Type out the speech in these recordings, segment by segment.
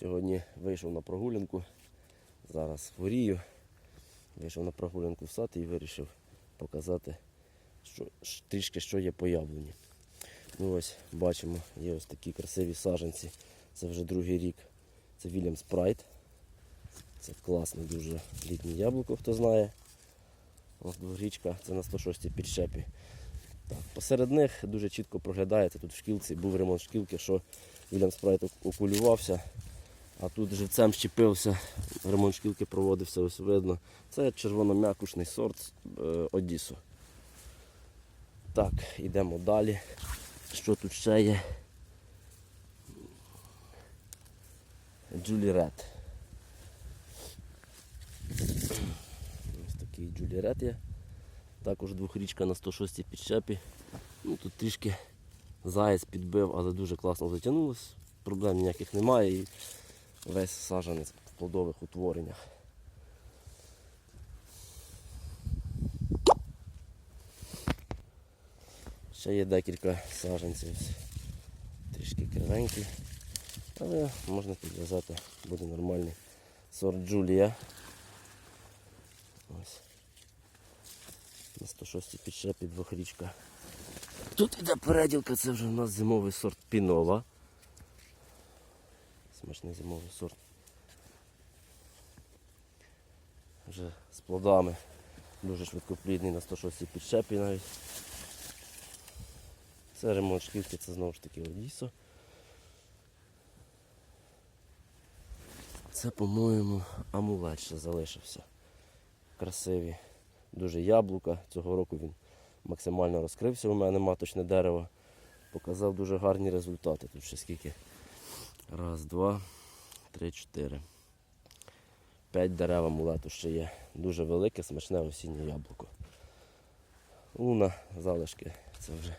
Сьогодні вийшов на прогулянку. Зараз хворію. Вийшов на прогулянку в сад і вирішив показати що, трішки, що є по яблуні. Ну ось бачимо, є ось такі красиві саженці. Це вже другий рік. Це Вільям Спрайт. Це класне дуже літнє яблуко, хто знає. Ось дворічка, це на 106 підщепі. Так, посеред них дуже чітко проглядається тут в шкілці. Був ремонт шкілки, що Вільям Спрайт окулювався, а тут живцем щепився. Ремонт шкілки проводився, ось видно. Це червоном'якушний сорт е, Одісу. Так, йдемо далі. Що тут ще є? Джулі Ред. Ось такий Джулі Ред є. Також двохрічка на 106 підщепі. Ну, тут трішки заєць підбив, але дуже класно затягнулось. Проблем ніяких немає весь саджанець в плодових утвореннях. Ще є декілька саджанців. Трішки кривенькі. Але можна підв'язати, буде нормальний сорт Джулія. Ось. На 106 підшепі двохрічка. Тут іде переділка, це вже у нас зимовий сорт пінола. Смачний зимовий сорт. Вже з плодами. Дуже швидкоплідний на 106 підшепі навіть. Це ремонт шківки, це знову ж таки Одісо. Це, по-моєму, амулет ще залишився. Красиві. Дуже яблука. Цього року він максимально розкрився. У мене маточне дерево. Показав дуже гарні результати. Тут ще скільки. Раз, два, три, чотири. П'ять дерев амулету ще є. Дуже велике, смачне осіннє яблуко. Луна, залишки. Це вже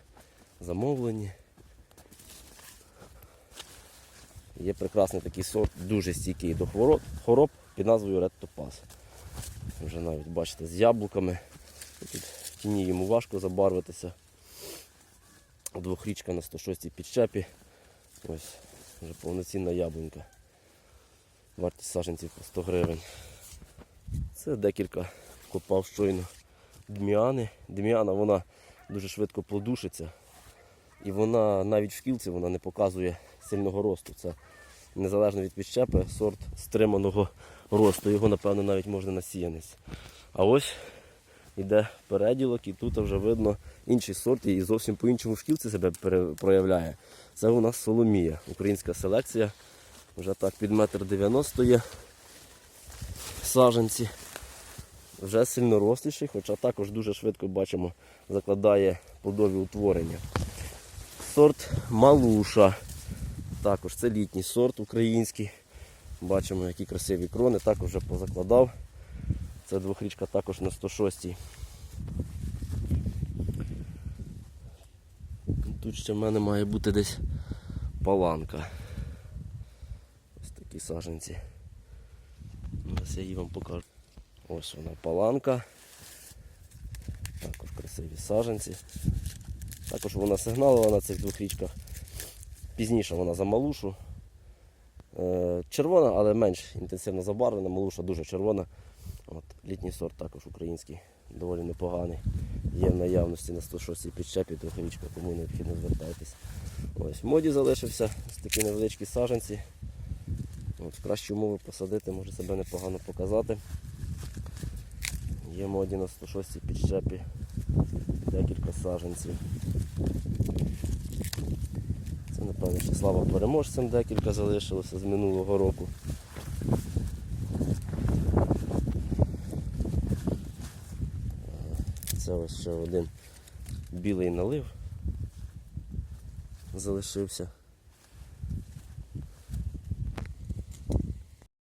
замовлені. Є прекрасний такий сорт, дуже стійкий до хвороб, під назвою Red Topaz. Вже навіть бачите з яблуками. Тут в тіні йому важко забарвитися. Двохрічка на 106 підщепі. Ось вже повноцінна яблунька. Вартість саженців по 100 гривень. Це декілька копав щойно дміани. Дміана вона дуже швидко плодушиться. І вона навіть в шкілці вона не показує сильного росту. Це незалежно від підщепи, сорт стриманого росту. Його, напевно, навіть можна насіянець. А ось йде переділок, і тут вже видно інший сорт, і зовсім по-іншому шкілці себе проявляє. Це у нас Соломія, українська селекція. Вже так під метр дев'яносто є саженці. Вже сильно ростіший, хоча також дуже швидко бачимо, закладає плодові утворення. Сорт Малуша. Також це літній сорт український. Бачимо, які красиві крони, також вже позакладав. Це двохрічка також на 106. Тут ще в мене має бути десь паланка. Ось такі саженці. Зараз я її вам покажу. Ось вона паланка. Також красиві саженці. Також вона сигналила на цих двох річках. Пізніше вона за малушу. Е, Червона, але менш інтенсивно забарвлена, малуша дуже червона. От, літній сорт також український, доволі непоганий. Є в наявності на 106 підщепі трьохрічка, кому необхідно звертайтесь. Ось, в моді залишився ось такі невеличкі саженці. От, в кращі умови посадити, може себе непогано показати. Є моді на 106-й підщепі декілька саженців. Це, напевно, ще слава переможцям декілька залишилося з минулого року. Це ось ще один білий налив залишився.